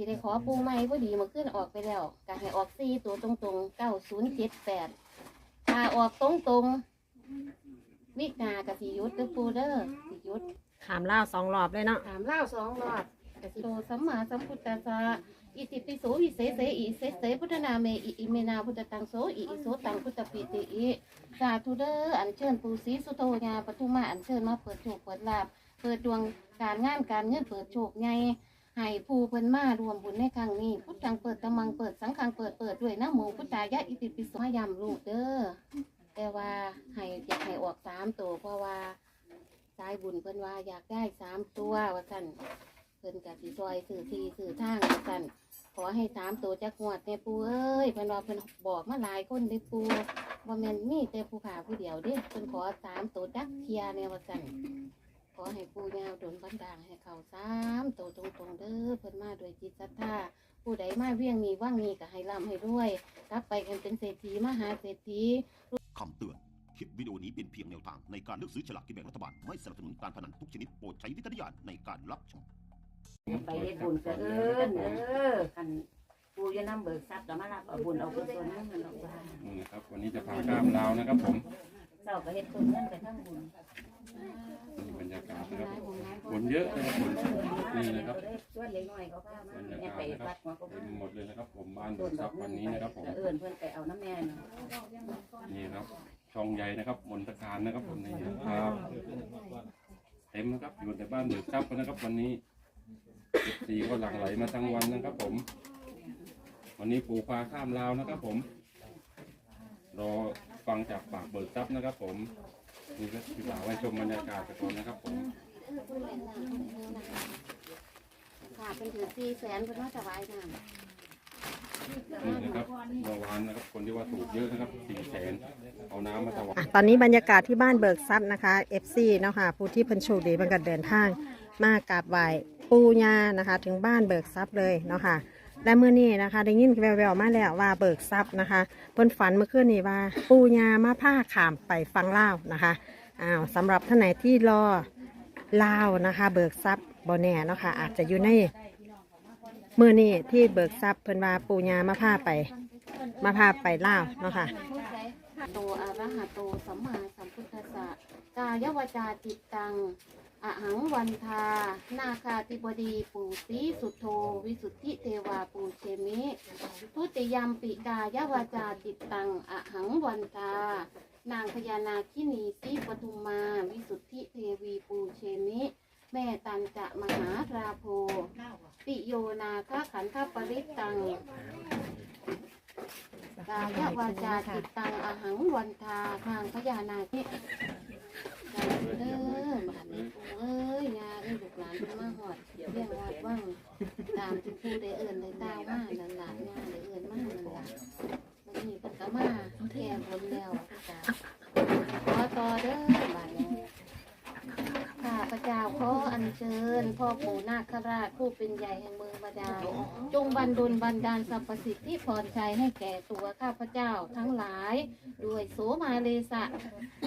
สิได้ขอปูใหม่พอดีเมื่อคืนออกไปแล้วก็ให้ออกสี่ตัวตรงๆเก้าศูนย์เจ็ดแปดถ้าออกตรงๆวิกนากะสิหยุดเด้อปูเด้อสิหยุดถามเล่าสองรอบเลยเนาะถามเล่าสองรอบกสิโตสัมมาสัมพุทธัสสะอิติปิโสอิเสเสอิเสเสพุทธนาเมอิอิเมนาพุทธตังโสอิอิโสตังพุทธปิติอิสาธุเด้ออัญเชิญปูศรีสุโธญาปทุมมาอัญเชิญมาเปิดโชคเปิดลาภเปิดดวงการงานการเงินเปิดโชคใหญ่ ให้ผู้เพิ่นมารวมบุญในครั้งนี้ พุทธังเปิดตะมังเปิดสังฆังเปิดเปิดด้วยนะโมพุทธายะอิติปิโสยามลูกเด้อแต่ว่าให้อยากให้ออกสามตัวเพราะว่าสายบุญเพิ่นว่าอยากได้สามตัวว่าสั่นเพิ่นกับสีซอยสื่อทีสื่อทางว่าสั่นขอให้สามตัวจักงวดแน่ปูเอ้ยเพิ่นว่าเพิ่นบอกมาหลายคนเด้ปูว่าแม่นมีแต่ผู้ขาผู้เดียวเด้เพิ่นขอสามตัวจักเทียเนี่ยว่าสั่น อให้ปูยาวดลบันดาลให้เขาสามตัวตรงๆเด้อเพิ่นมาด้วยจิตศรัทธาผู้ใดมาเวียงนี้ว่างนี้ก็ให้ร่ำให้ด้วยกลับไปกันเป็นเศรษฐีมหาเศรษฐี คำเตือน คลิปวิดีโอนี้เป็นเพียงแนวทางในการเลือกซื้อฉลากกินแบ่งรัฐบาล ไม่สนับสนุนการพนันทุกชนิดโปรดใช้วิจารณญาณในการรับชม ไปเฮ็ดบุญก็เอิ้นเด้อคันปูจะนำเบิกทรัพย์ก็มารับเอาบุญเอากุศลนั่นมันดอกว่านี่นะครับวันนี้จะพาข้ามลาวนะครับผมเจ้าก็เฮ็ดต้นเงินไปทั้งบุญนี่ บรรยากาศนะครับคนเยอะนะครับคนนี่นะครับส่วนเล็กน้อยเขาพามาบรรยาเนี่ยกาศไปนะควัรัดบหัวก็เต็มามหมดเลยนะครับ ผมบ้านเบิกทรัพย์วันนี้นะครับผมก็เอิ้นเพิ่นไปเอาน้ำแม่เนาะนี่ครับ ช่องใหญ่นะครับมนตการนะครับผมนี่นะครับเต็มนะครับอยู่ในบ้านเบิกทรัพย์นะครับ วันนี้สีก็หลั่งไหลมาทั้งวันนะครับ ผม วันนี้ปู่พาข้ามลาวนะครับ ผม รอฟังจากปากเบิกทรัพย์นะครับ ผม นี่ก็คือฝากไว้ชมบรรยากาศกันก่อนนะครับผมค่ะเป็นถือสี่แสนเป็นว่าจะไว้น้ำนี่นะครับเมื่อวานนะครับคนที่ว่าถูกเยอะนะครับสี่แสนเอาน้ำมาถวายอะตอนนี้บรรยากาศที่บ้านเบิกทรัพย์นะคะ FC เนาะค่ะผู้ที่เพิ่นโชคดีเพิ่นก็เดินทาง มากราบไหว้ปูญานะคะ ถึงบ้านเบิกทรัพย์เลยเนาะค่ะ และเมื่อนี้นะคะ ได้ยินแววๆมาแล้วว่าเบิกทรัพย์นะคะเพิ่นฝันเมื่อคืนนี้ว่า ปูญามาผ้าขามไปฟังเล่านะคะอ้าวสำหรับท่านไหนที่รอเล่านะคะ เบิกทรัพย์บแน่เนาะค่ะอาจจะอยู่ในเมื่อนี้ที่เบิกทรัพย์เพิ่นว่าปูญามาผ้าไป มาพาไปเล่าเนาะค่ะโตอะระหะโตสัมมาสัมพุทธัสสะกายวจาจิตตัง อะหังวันทา นาคาติบดีปู่สีสุโธวิสุทธิเทวาปูเชมิทุติยามปิกายวาจาจิตตังอะหังวันทา นางพญานาคินีสีปทุมมา วิสุทธิเทวีปูเชมิ แม่ตันจะมหาราโพติโยนาคขันธปริตตังกายวาจาจิตตังอหังวันทาทางพญานาคิเด้อบ้านนี้ปู่เอ้ยยานมาหอดเรียกวัดว่างตามที่ผู้ได้เอื่นได้ตาวมานั่นล่ะยาได้เอื่นมานั่นล่ะวันนี้เพิ่นก็มาแก่บนแล้วจ้ะขอต่อเด้อบ้านนี้ข้าพระเจ้าขออัญเชิญ พ่อ ปู่นาคราชผู้เป็นใหญ่แห่งเมืองบาดาลจงบันดลบันดาลสรรพสิทธิพรชัยให้แก่ตัวข้าพเจ้าทั้งหลาย ด้วยโสมาเลสะ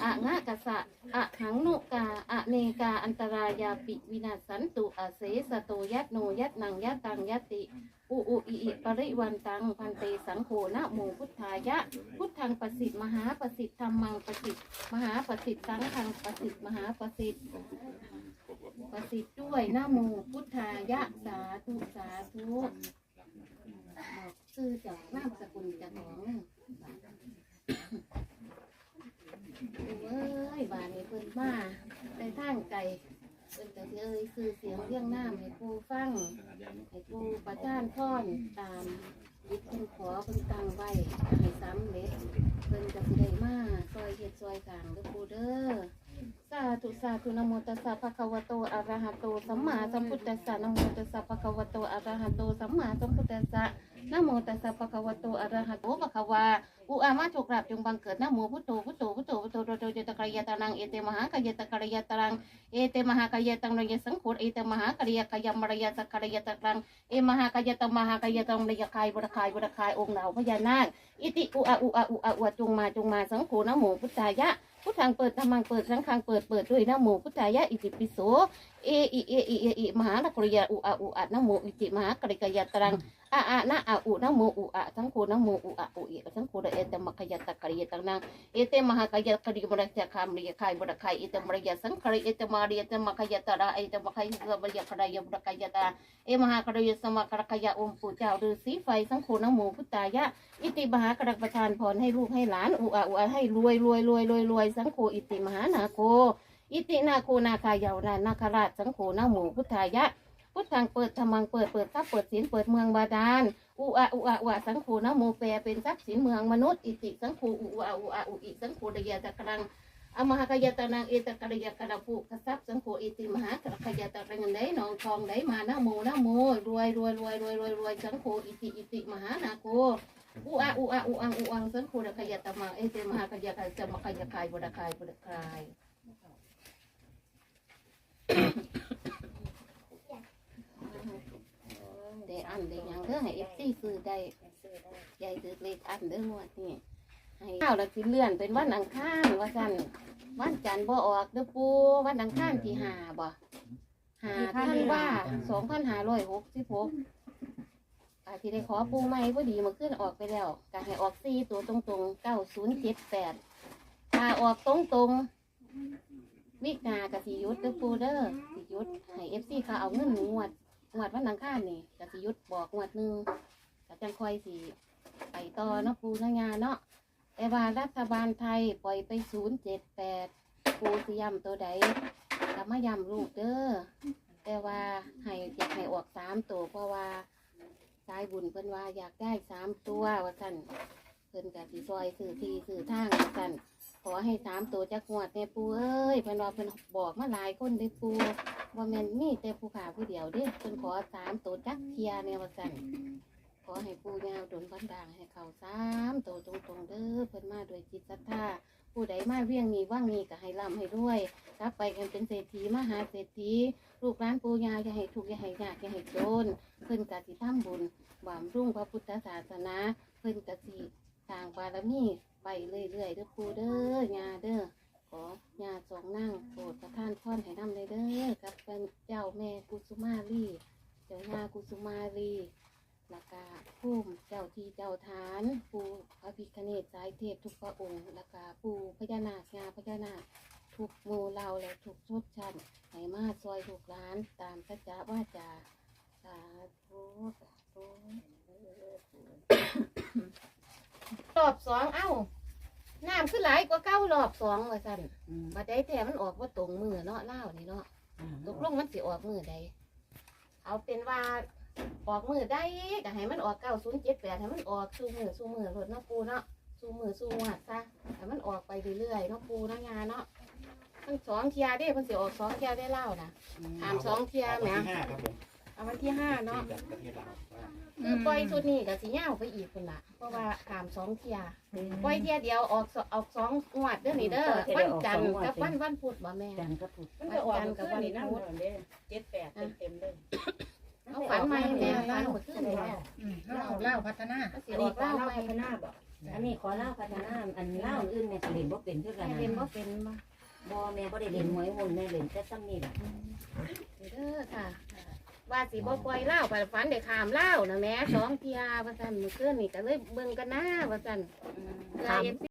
อะงะกะสะอะหังนุกาอะเนกาอันตรายาปิวินาศสันตุอะเสสโตยัตโนยัตนังยัตตังยัตติอุอุอิอิปริวันตังพันเตสังโฆนะโมพุทธายะ พุทธังประสิทธิ์มหาประสิทธิ์ธรรมังประสิทธิ์มหาประสิทธิ์สังฆังประสิทธิ์มหาประสิทธิ์ ประสิทธิ์ด้วยนะโมพุทธายะสาธุสาธุบอกชื่อจากนามสกุลจากของเอ้ยบานนี้เพิ่นมาไปทางไกลเพิ่นก็สิเอ้ยคือเสียงเรียงน้ำให้ปูฟังให้ปูประจานพรตามยิดเพิ่นขอเพิ่นตั้งไว้ให้สำเร็จเพิ่นก็สิได้มาซอยเฮ็ดซอยกลางเด้อปูเด้อ สาธุสาธุนะโมตัสสะภะคะวะโตอะระหะโตสัมมาสัมพุทธัสสะนะโมตัสสะภะคะวะโตอะระหะโตสัมมาสัมพุทธัสสะนะโมตัสสะภะคะวะโตอะระหะโตภะคะวาอุอามาโชคลาภจงบังเกิดนะโมพุทโธพุทโธพุทโธพุทโธโตโตเจตกรยตานังเอเตมหากายตกรยตรังเอเตมหากายตังนยสังโฆเอเตมหากายกายมรยสกรยตรังเอมหากายตมหากายตังนยกายบุรคายบุรคายองค์เหนาพญานาคอิติอุอาอุอาอุอาอุจงมาจงมาสังโฆนะโมพุทธายะ พุทธังเปิดธรรมังเปิดสังฆังเปิดเปิดด้วยนะโมพุทธายะอิติปิโส เออิเออิเออิมหานกริยาอุอะอุอะนะโมอิจิมหากริกยาตรังอะอะนะอะอุนะโมอุอะทั้งโคนะโมอุอะอุอิทั้งโคระเอตมะขยตกริยตังนังเอเตมหากยกริมรัจคามริยคายบรคายเอตมริยสังคริเอตมาริยตมะขยตระเอตมะขยตมริยครายบรคยตาเอมหากริยสมะกรกยาอมปู่เจ้าฤาษีไฟสังโคนะโมพุทธายะอิติมหากรประทานพรให้ลูกให้หลานอุอะอุอะให้รวยรวยรวยรวยรวยสังโฆอิติมหานาโค อิตินาโคนาคายาวนานาคราชสังโฆนาหมูพุทธายะ พุทธังเปิดธรรมังเปิดเปิดทรัพย์เปิดศีลเปิดเมืองบาดาลอุอะอุอะอุอะสังโฆนาโมแปลเป็นทรัพย์สินเมืองมนุษย์อิติสังโฆอุอะอุอะอุอิสังโฆระยตะกรังอมหากายตนังเอตกรยกระปุกทรัพย์สังโฆอิติมหากระยะตะกรังไหนนองทองไหนมานาโมนาโมรวยรวยรวยรวยรวยรวยสังโฆอิติอิติมหานาโคอูอาอูอาอูอังอูอังสันคูระขยะตะมังเอเตมหาขยะขายจะมาขยะขายบุระขายบุระขาย ได้อันได้หยังเด้อให้เอฟซีซื้อได้ใหญ่ซื้อเล็กอันเด้องวดนี่ให้ข้าวละสิเลื่อนเป็นวันอังคารว่าสั่นวันจันทร์บ่ออกเด้อปูวันอังคารที่ห้าบ่หาท่านว่าสองพันหาร้อยหกสิบหกอาที่ได้ขอปูใหม่พอดีมื่อคืนออกไปแล้วก็ให้ออกสี่ตัวตรงๆเก้าศูนย์เจ็ดแปดถ้าออกตรงๆ วิกนากับสิยุทธเด้อปูเด้อสิยุทธให้เอฟซีเขาเอาเงินงวดงวดวันอังคารนี่กับสิยุทธบอกงวดหนึ่งก็จังคอยสิไปต่อเนาะปูเนาะงานเนาะแต่ว่ารัฐบาลไทยปล่อยไปศูนย์เจ็ดแปดปูสิย้ำตัวใดก็มายำลูกเด้อแต่ว่าให้อยากให้ออกสามตัวเพราะว่าสายบุญเพิ่นว่าอยากได้สามตัวว่าสั่นเพิ่นกับสีซอยสื่อทีสื่อทางว่าสั่น ขอให้สามตัวจักงวดแน่ปูเอ้ยเพิ่นว่าเพิ่นบอกมาหลายคนได้ปูว่าแม่นมีแต่ผู้ขาผู้เดียวเด้เพิ่นขอสามตัวจักเทียเนี่ยว่าสั่นขอให้ปูยาวดลพันดางให้เขาสามตัวตรงๆเด้อเพิ่นมาด้วยจิตศรัทธาผู้ใดมาเวียงนี้ว่างนี้ก็ให้ร่ำให้รวยกลับไปกันเป็นเศรษฐีมหาเศรษฐีลูกหลานปูยาวอย่าให้ทุกข์อย่าให้ยากอย่าให้โจนเพิ่นกะสิทำบุญบามรุ่งพระพุทธศาสนา เพิ่นกสิสร้างบารมี ไปเรื่อยๆเด้อปูเด้อยาเด้อขอยาสองนั่งโปรดประทานพรให้นำเลยเด้อกับเป็นเจ้าแม่กุสุมาลีเจ้ายากุสุมาลีล้วก็ภูมิเจ้าที่เจ้าฐาน ปูพระพิฆเนศสายเทพทุกพระองค์ล้วก็ปูพญานาคงาพญานาคทุกหมู่เราและทุกชนชั้นให้มาซอยถูกร้านตามสัจจะว่าจาสาธุสาธุรอบสองเอ้า น้ำขึ้นหลายกว่าเก้ารอบสองว่าสั่นอืมมาได้แต่มันออกว่าตรงมือเนาะเล่าวนี่เนาะตกลงมันสิออกมือใดเอาเป็นว่าออกมือได้ก็ให้มันออกเก้าศูนย์เจ็ดแปดให้มันออกสู้มือสู้มือรถเนาะปูเนาะสู้มือสู้หวัดซะให้มันออกไปเรื่อยๆเนาะปูเนาะงานเนาะทั้งสองเทียได้เพิ่นสิออกสองเทียได้เล่านะถามสองเทียแหมวันที่ห้าครับผมเอาวันที่ห้าเนาะ จากประเทศลาวว่าคือปล่อยชุดนี้ก็สิยาวไปอีกคนละเพราะว่าถามสองเทียปล่อยเที่ยเดียวออกสออกสองงวดเด้อนี่เด้อวันจันทร์กับวันวันพุธบ่แม่จันทร์ก็ถูกมันก็ออกมาขึ้นนี่นั่งเด้เจ็ดแปดเต็มเต็มๆเลยเอาฝันใหม่แม่ฝันหมดขึ้นเลยเล่าเล่าพัฒนาก็สิอันอนี้อกขอเล่าเล่าใหม่พัฒนาบ่อันนี้ขอเล่าพัฒนาอันเล่าอื่นแม่สิเล่นบ่เป็นคือกันแม่นะเรียนบ่เป็นบ่บ่แม่บ่ได้เล่นหวยหุ่นแม่เล่นแต่ซ้ำนี่ล่ะเด้อค่ะ ว่าสิบ่ปล่อยเล่าไปฝันได้ขามเล่านะแม่สองเที่ยว่าซั่นมื้อคืนนี่ก็เลยเบิ่งกันนะว่าซั่นเพื่อถาม FC